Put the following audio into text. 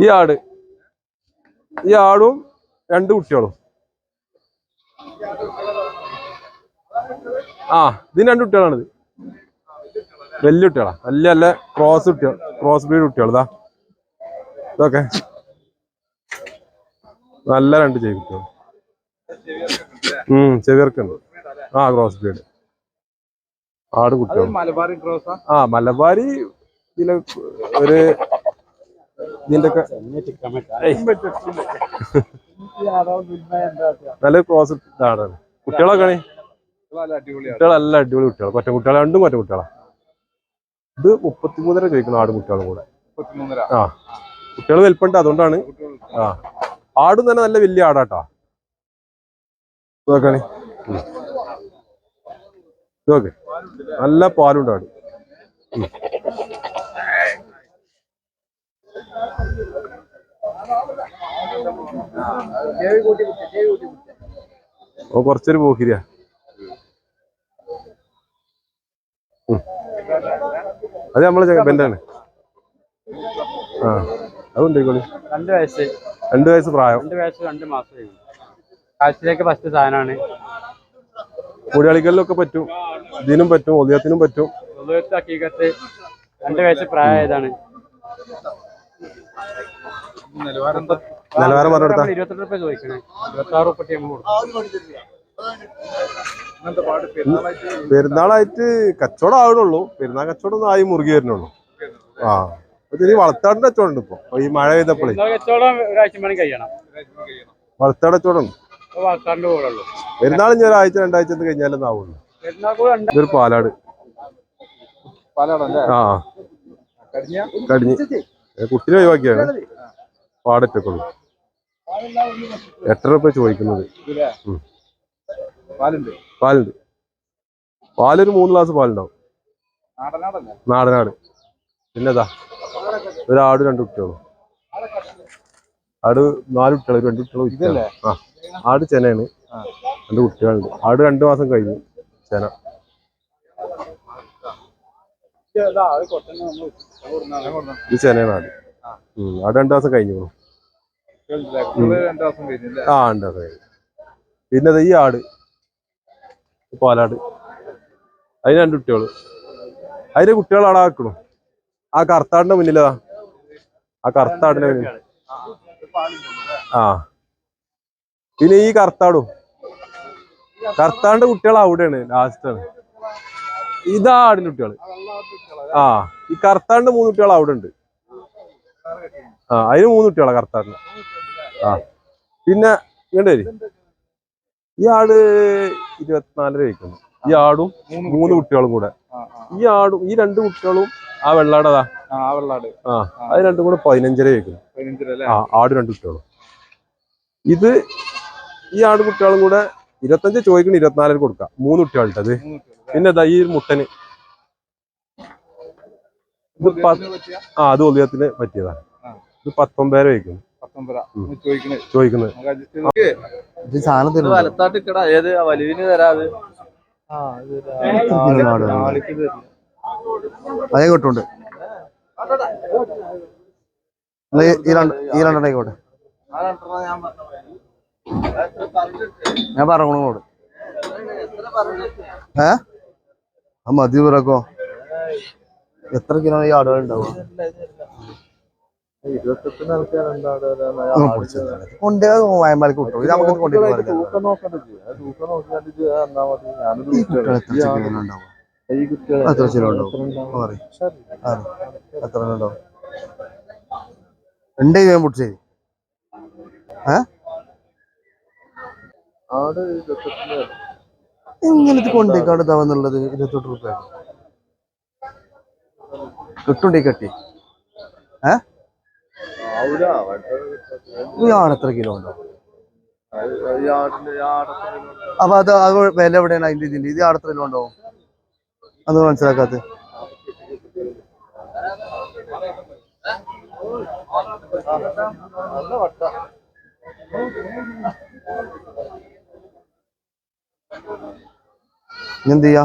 ഈ ആട്. ഈ ആടും രണ്ട് കുട്ടികളും. ആ ഇതിന് രണ്ട് കുട്ടികളാണിത്. വലിയ കുട്ടികളാ. വലിയ നല്ല ക്രോസ് കുട്ടികൾ ക്രോസ് ബ്രീഡ് കുട്ടികൾ ഇതാ. ഇതൊക്കെ. നല്ല രണ്ട് ചെവി കുട്ടികൾ. ഉം ചെവിയർക്കുണ്ട്. ആ ക്രോസ് ബ്രീഡ് ആട് കുട്ടികൾ ആ? മലബാരി ഇതിലെ ഒരു ഇതിന്റെ ഒക്കെ നല്ല ക്രോസ് ഇതാണ്. കുട്ടികളൊക്കെ കുട്ടികൾ നല്ല അടിപൊളി കുട്ടികൾ കൊറ്റ കുട്ടികൾ രണ്ടും കൊറ്റ കുട്ടികളാ. ഇത് മുപ്പത്തിമൂന്നര ചോദിക്കണം ആട് കുട്ടികളും കൂടെ. ആ. കുട്ടികൾ വലിപ്പുണ്ട് അതുകൊണ്ടാണ്. ആ. ആടും തന്നെ നല്ല വലിയ ആടാട്ടോ. നോക്കണേ നോക്ക് നല്ല പാലുണ്ട് ആട്. ഓ കുറച്ചൊരു പോക്കിരിയാ. അത് നമ്മളെ ബെന്റാണ് ആ അതുണ്ടോളി രണ്ട് വയസ്സ്. രണ്ട് വയസ്സ് പ്രായം. രണ്ട് വയസ്സ് രണ്ട് മാസമായി കാഴ്ചയിലേക്ക് ഫസ്റ്റ് സാധനമാണ്. കൂടിയാളികളിലൊക്കെ പറ്റും. ഇതിനും പറ്റും ഒതിയത്തിനും പറ്റും. ഉദയത്ത് ഹക്കീകത്ത് രണ്ട് വയസ്സ് പ്രായമായതാണ് നിലവാരം നിലവാരം പറഞ്ഞെടുത്താ ഇരുപത്തെട്ട് റുപ്യ ചോദിക്കണേ. ഇരുപത്തി ആറ് റുപ്യ പെരുന്നാളായിട്ട് കച്ചവടം ആവണുള്ളൂ. പെരുന്നാൾ കച്ചവടം ഒന്നും ആയി മുറുകി വരുന്നുള്ളൂ. ആ ഇനി വളർത്താടിന്റെ കച്ചവടം ഉണ്ട് ഇപ്പൊ. ഈ മഴ പെയ്തപ്പോഴേ വളർത്താട് കച്ചവടം പെരുന്നാൾ ഇനി ഒരാഴ്ച രണ്ടാഴ്ച കഴിഞ്ഞാലൊന്നും ആവുള്ളൂ. ഇതൊരു പാലാട്. പാലാടല്ലേ? ആ. കടിഞ്ഞ? കുട്ടീനെ ഒഴിവാക്കിയാണ്. പാടറ്റൊക്കെയുള്ളൂ എത്ര രൂപ ചോദിക്കുന്നത്? പാലുണ്ട്. പാലൊരു മൂന്ന് ഗ്ലാസ് പാലുണ്ടാവും. നാടനാട്. പിന്നെതാ ഒരാട് രണ്ട് കുട്ടികളും. ആട് നാല് കുട്ടികൾ രണ്ട് കുട്ടികളും ഇതല്ലേ? ആ ആട് ചെനയാണ്. രണ്ട് കുട്ടികളുണ്ട്. ആട് രണ്ട് മാസം കഴിഞ്ഞു ചെന. ഇത് ചെനയാണ് ആട്. ആട് രണ്ട് മാസം കഴിഞ്ഞു ആ രണ്ടു അത് കഴിഞ്ഞു. പിന്നെ ഈ ആട്. പാലാട്. അതിന് രണ്ട് കുട്ടികൾ. അതിന് കുട്ടികൾ ആക്കണു. ആ കറുത്താടിന്റെ മുന്നിലതാ ആ കറുത്താടിന്റെ മുന്നിൽ. ആ. പിന്നെ ഈ കറുത്താടും. കറുത്താടിന്റെ കുട്ടികൾ അവിടെയാണ് ലാസ്റ്റാണ്. ഇതാ ആടിന്റെ കുട്ടികൾ ആ ഈ കറുത്താടിന്റെ മൂന്ന് കുട്ടികൾ അവിടെ ഉണ്ട് ആ അതിന് മൂന്ന് കുട്ടികളാണ് കറുത്താടിന് ആ പിന്നെ വേണ്ടി വരും. ഈ ആട് ഇരുപത്തിനാലര വയ്ക്കുന്നു. ഈ ആടും മൂന്ന് കുട്ടികളും കൂടെ. ഈ ആടും ഈ രണ്ട് കുട്ടികളും ആ വെള്ളാടതാ? ആ അത് രണ്ടും കൂടെ പതിനഞ്ചര വയ്ക്കുന്നു. ആ ആട് രണ്ട് കുട്ടികളും. ഇത് ഈ ആട് കുട്ടികളും കൂടെ ഇരുപത്തഞ്ച് ചോദിക്കണ ഇരുപത്തിനാലര കൊടുക്കാം. മൂന്ന് കുട്ടികളുടെ പിന്നെ ഈ മുട്ടന്. ഇത് ആ അത് ഒലിയത്തിന് പറ്റിയതാണ്. ഇത് ചോദിക്കുന്നത്. adjust ചെയ്ത് നോക്ക്. ഇത് സാധനം തരുന്നുണ്ടോ? വലത്താട്ടിക്കട ഏത്? വലിവിന് തരാത് അതേ. കിട്ടുന്നുണ്ട് എന്നാ ഈ- ഈ രണ്ട് ഈ രണ്ടെണ്ണം ആയിക്കോട്ടെ. ഞാൻ പറഞ്ഞോട് ഏ? ആ മതി പിറക്കോ എത്ര കിലോ ഈ ആടുകൾ ഉണ്ടാവുക കൊണ്ടേ വിട്ടു ഇത് നമുക്ക് കൊണ്ടുപോയി എത്ര ഉണ്ടാവും രണ്ടേ ഞാൻ ഏ? ഇങ്ങനത്തെ കൊണ്ടേക്കാട് തവന്നുള്ളത് ഇരുപത്തെട്ട് റുപ്യ. കിട്ടുണ്ടേ കട്ടി. ഏഹ് ഈ ആട് എത്ര കിലോ ഉണ്ടോ? അപ്പൊ അത് അത് വില എവിടെയാണ് അതിന്റെ ഇതിന്റെ? ഇത് ആട് എത്ര കിലോ ഉണ്ടോ? അത് മനസ്സിലാക്കാത്ത. എന്ത് ചെയ്യാ?